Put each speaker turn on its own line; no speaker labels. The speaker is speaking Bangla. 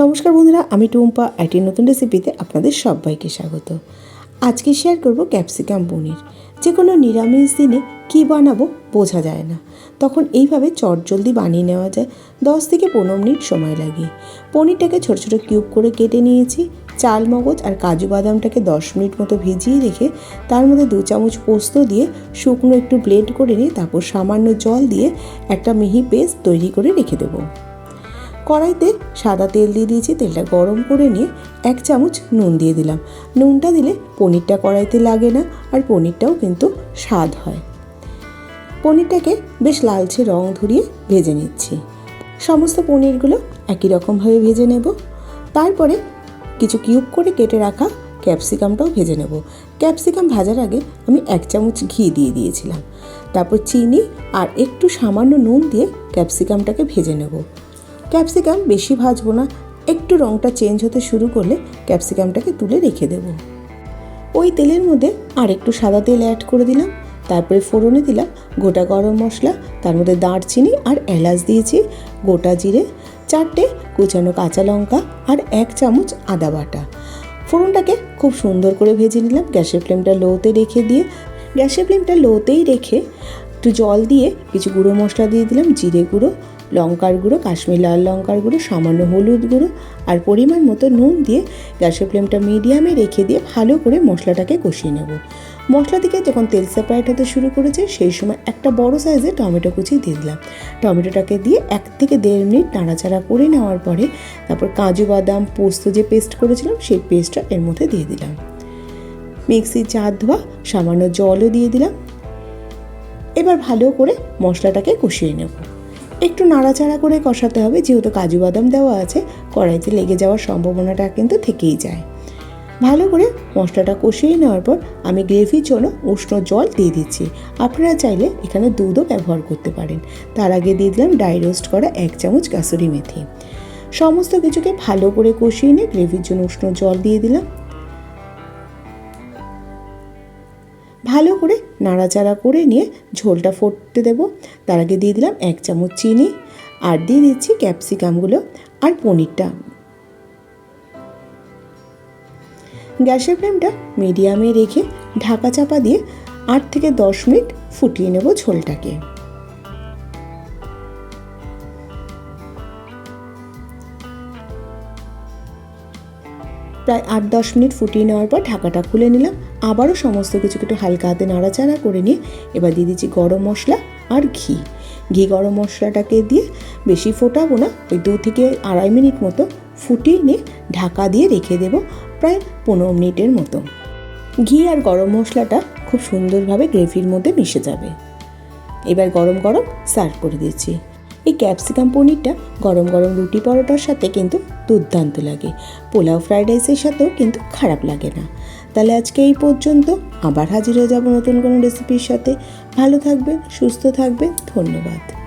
নমস্কার বন্ধুরা, আমি টুম্পা একটি নতুন রেসিপিতে আপনাদের সবাইকে স্বাগত। আজকে শেয়ার করব ক্যাপসিকাম পনির। যে কোনো নিরামিষ দিনে কী বানাবো বোঝা যায় না। তখন এইভাবে চটজলদি বানিয়ে নেওয়া যায়। দশ থেকে পনেরো মিনিট সময় লাগে। পনিরটাকে ছোটো ছোটো কিউব করে কেটে নিয়েছি। চাল, মগজ আর কাজু বাদামটাকে দশ মিনিট মতো ভিজিয়ে রেখে তার মধ্যে দু চামচ পোস্ত দিয়ে শুকনো একটু ব্লেন্ড করে নিয়ে তারপর সামান্য জল দিয়ে একটা মিহি পেস্ট তৈরি করে রেখে দেবো। কড়াইতে সাদা তেল দিয়ে দিয়েছি, তেলটা গরম করে নিয়ে এক চামচ নুন দিয়ে দিলাম। নুনটা দিলে পনিরটা কড়াইতে লাগে না আর পনিরটাও কিন্তু স্বাদ হয়। পনিরটাকে বেশ লালচে রং ধরিয়ে ভেজে নিচ্ছি। সমস্ত পনিরগুলো একই রকমভাবে ভেজে নেব। তারপরে কিছু কিউব করে কেটে রাখা ক্যাপসিকামটাও ভেজে নেব। ক্যাপসিকাম ভাজার আগে আমি এক চামচ ঘি দিয়ে দিয়েছিলাম। তারপর চিনি আর একটু সামান্য নুন দিয়ে ক্যাপসিকামটাকে ভেজে নেব। ক্যাপসিকাম বেশি ভাজবো না, একটু রঙটা চেঞ্জ হতে শুরু করলে ক্যাপসিকামটাকে তুলে রেখে দেব। ওই তেলের মধ্যে আর একটু সাদা তেল অ্যাড করে দিলাম, তারপরে ফোড়নে দিলাম গোটা গরম মশলা, তার মধ্যে দারচিনি আর এলাচ দিয়েছি, গোটা জিরে, চারটে কুচানো কাঁচা লঙ্কা আর এক চামচ আদা বাটা। ফোড়নটাকে খুব সুন্দর করে ভেজে নিলাম, গ্যাসের ফ্লেমটা লোতে রেখে দিয়ে, গ্যাসের ফ্লেমটা লোতেই রেখে একটু জল দিয়ে কিছু গুঁড়ো মশলা দিয়ে দিলাম, জিরে গুঁড়ো, লঙ্কার গুঁড়ো, কাশ্মীর লাল লঙ্কার গুঁড়ো, সামান্য হলুদ গুঁড়ো আর পরিমাণ মতো নুন দিয়ে গ্যাসের ফ্লেমটা মিডিয়ামে রেখে দিয়ে ভালো করে মশলাটাকে কষিয়ে নেব। মশলা থেকে যখন তেল সেপারেট হতে শুরু করেছে, সেই সময় একটা বড় সাইজের টমেটো কুচি দিয়ে দিলাম। টমেটোটাকে দিয়ে এক থেকে দেড় মিনিট নাড়াচাড়া করে নেওয়ার পরে তারপর কাজু বাদাম, পোস্ত যে পেস্ট করেছিলাম, সেই পেস্টটা এর মধ্যে দিয়ে দিলাম। মিক্সি চার ধোয়া, সামান্য জলও দিয়ে দিলাম। এবার ভালো করে মশলাটাকে কষিয়ে নেব। একটু নাড়াচাড়া করে কষাতে হবে, যেহেতু কাজু বাদাম দেওয়া আছে, কড়াইতে লেগে যাওয়ার সম্ভাবনাটা কিন্তু থেকেই যায়। ভালো করে মশলাটা কষিয়ে নেওয়ার পর আমি গ্রেভির জন্য উষ্ণ জল দিয়ে দিচ্ছি। আপনারা চাইলে এখানে দুধও ব্যবহার করতে পারেন। তার আগে দিয়ে দিলাম ডাই রোস্ট করা এক চামচ কাসুরি মেথি। সমস্ত কিছুকে ভালো করে কষিয়ে নিয়ে গ্রেভির জন্য উষ্ণ জল দিয়ে দিলাম। ভালো করে নাড়াচাড়া করে নিয়ে ঝোলটা ফোটতে দেবো। তার আগে দিয়ে দিলাম এক চামচ চিনি আর দিয়ে দিচ্ছি ক্যাপসিকামগুলো আর পনিরটা। গ্যাসের ফ্লেমটা মিডিয়ামে রেখে ঢাকা চাপা দিয়ে আট থেকে দশ মিনিট ফুটিয়ে নেব ঝোলটাকে। প্রায় আট দশ মিনিট ফুটিয়ে নেওয়ার পর ঢাকাটা খুলে নিলাম। আবারও সমস্ত কিছু একটু হালকা হাতে নাড়াচাড়া করে নিয়ে এবার দিয়ে দিচ্ছি গরম মশলা আর ঘি। ঘি গরম মশলাটাকে দিয়ে বেশি ফোটাবো না, ওই দু থেকে আড়াই মিনিট মতো ফুটিয়ে নিয়ে ঢাকা দিয়ে রেখে দেব প্রায় পনেরো মিনিটের মতো। ঘি আর গরম মশলাটা খুব সুন্দরভাবে গ্রেভির মধ্যে মিশে যাবে। এবার গরম গরম সার্ভ করে দিচ্ছি। এই ক্যাপসিকাম পনিরটা গরম গরম রুটি পরোটার সাথে কিন্তু দুর্দান্ত লাগে। পোলাও ফ্রাইড রাইসের সাথেও কিন্তু খারাপ লাগে না। তাহলে আজকে এই পর্যন্ত আবার হাজির হয়ে যাব নতুন কোনো রেসিপির সাথে। ভালো থাকবেন, সুস্থ থাকবেন, ধন্যবাদ।